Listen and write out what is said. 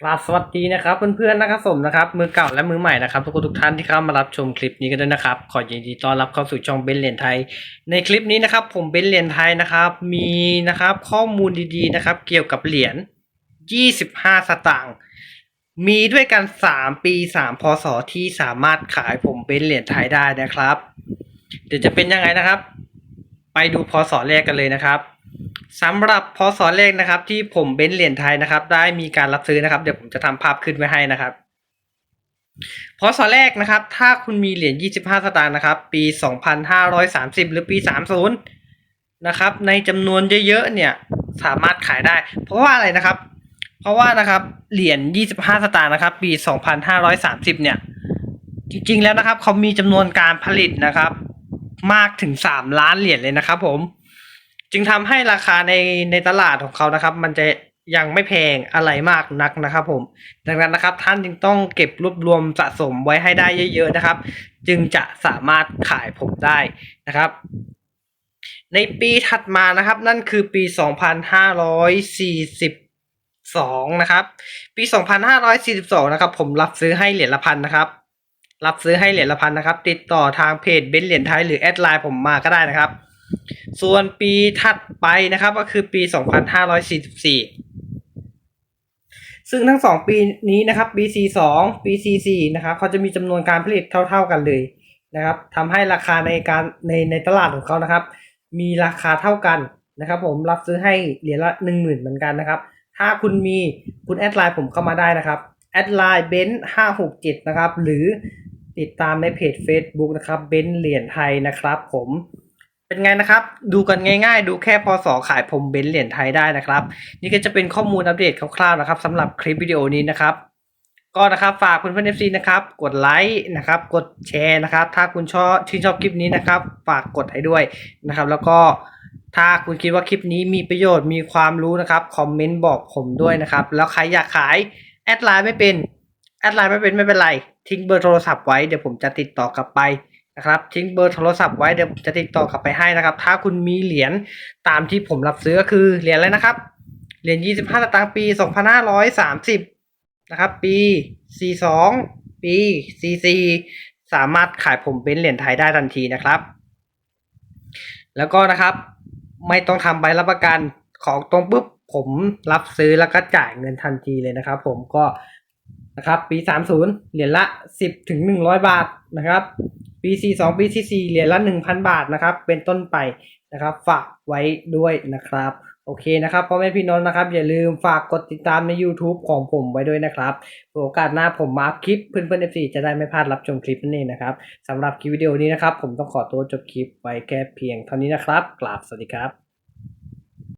กราบสวัสดีนะครับเพื่อนๆนะครับผมนะครับมือเก่าและมือใหม่นะครับทุกคนทุกท่านที่เข้ามารับชมคลิปนี้กันด้วยนะครับ ขอยินดีต้อนรับเข้าสู่ช่องเบนเหรียญไทย ในคลิปนี้นะครับ ผมเบนเหรียญไทยนะครับ มีนะครับข้อมูลดีๆนะครับ เกี่ยวกับเหรียญ 25 สตางค์มีด้วยกัน 3 ปี 3 พศที่สามารถขายผมเบนเหรียญไทยได้นะครับ เดี๋ยวจะเป็นยังไงนะครับ ไปดูพศแรกกันเลยนะครับ สำหรับพศแรกนะครับ ที่ผมเบ้นเหรียญไทยนะครับ ได้มีการรับซื้อนะครับ เดี๋ยวผมจะทำภาพขึ้นไว้ให้นะครับพศแรกนะครับ ถ้าคุณมีเหรียญ25 สตางค์นะครับ ปี 2530 หรือปี 30นะครับ ในจำนวนเยอะๆเนี่ยสามารถขายได้ เพราะว่าอะไรนะครับ เพราะว่านะครับเหรียญ25 สตางค์นะครับ ปี 2530 เนี่ย จริงๆแล้วนะครับเขามีจำนวนการผลิตนะครับ มากถึง 3 ล้านเหรียญเลยนะครับผม จึงทำให้ราคาในในตลาดของเขานะครับ มันจะยังไม่แพงอะไรมากนักนะครับ ผม ดังนั้นนะครับ ท่านจึงต้องเก็บรวบรวมสะสมไว้ให้ได้เยอะๆนะครับ จึงจะสามารถขายผมได้นะครับ ในปีถัดมานะครับ นั่นคือปี 2542นะครับ ปี 2542 นะครับ ผมรับซื้อให้เหรียญละพันนะครับ รับซื้อให้เหรียญละพันนะครับ ติดต่อทางเพจเบนเหรียญไทยหรือแอดไลน์ผมมาก็ได้นะครับ ส่วนปีถัดไปนะครับก็คือปี 2544 ซึ่งทั้งสองปีนี้นะครับ ปี42ปี44นะครับเขาจะมีจำนวนการผลิตเท่า ๆกันเลยนะครับทำให้ราคาในการในในตลาดของเขานะครับ มีราคาเท่ากันนะครับ ผมรับซื้อให้เหรียญละ 10,000 เหมือนกันนะครับ ถ้าคุณมีคุณแอดไลน์ผมเข้ามาได้นะครับแอดไลน์เบนห้าหกเจ็ดนะครับ หรือติดตามในเพจ Facebook นะครับเบนเหรียญไทยนะครับผม เป็นไงนะครับ ดูกันง่ายๆ ดูแค่พศขายผมเบนซ์เหรียญไทยได้นะครับ นี่ก็จะเป็นข้อมูลอัปเดตคร่าวๆนะครับสำหรับคลิปวิดีโอนี้นะครับ ก็นะครับฝากคุณเพื่อนๆ FC นะครับ กดไลค์นะครับ กดแชร์นะครับ ถ้าคุณชอบชื่นชอบคลิปนี้นะครับ ฝากกดให้ด้วยนะครับ แล้วก็ถ้าคุณคิดว่าคลิปนี้มีประโยชน์มีความรู้นะครับคอมเมนต์บอกผมด้วยนะครับ แล้วใครอยากขายแอดไลน์ไม่เป็นแอดไลน์ไม่เป็นไม่เป็นไรทิ้งเบอร์โทรศัพท์ไว้เดี๋ยวผมจะติดต่อกลับไป นะครับทิ้งเบอร์โทรศัพท์ไว้เดี๋ยวผมจะติดต่อกลับไปให้นะครับ ถ้าคุณมีเหรียญตามที่ผมรับซื้อก็คือเหรียญอะไรนะครับ เหรียญ 25สตางค์ปี 2530 นะครับ ปี 42 ปี 44 สามารถขายผมเป็นเหรียญไทยได้ทันทีนะครับ แล้วก็นะครับ ไม่ต้องทำใบรับประกันของตรงปุ๊บผมรับซื้อแล้วก็จ่ายเงินทันทีเลยนะครับ ผมก็นะครับปี 30 เหรียญละ 10ถึง100 บาทนะครับ ปี42ปี44เหรียญละ1,000 บาทนะครับ เป็นต้นไปนะครับ ฝากไว้ด้วยนะครับ โอเคนะครับพ่อแม่พี่น้องนะครับ อย่าลืมฝากกดติดตามใน YouTube ของผมไว้ด้วยนะครับ โอกาสหน้าผมมาอัพคลิปเพื่อนๆ FC จะได้ไม่พลาดรับชมคลิปนั่นเองนะครับสำหรับคลิปวิดีโอนี้นะครับ ผมต้องขอตัวจบคลิปไว้แค่เพียงเท่านี้นะครับกราบสวัสดีครับ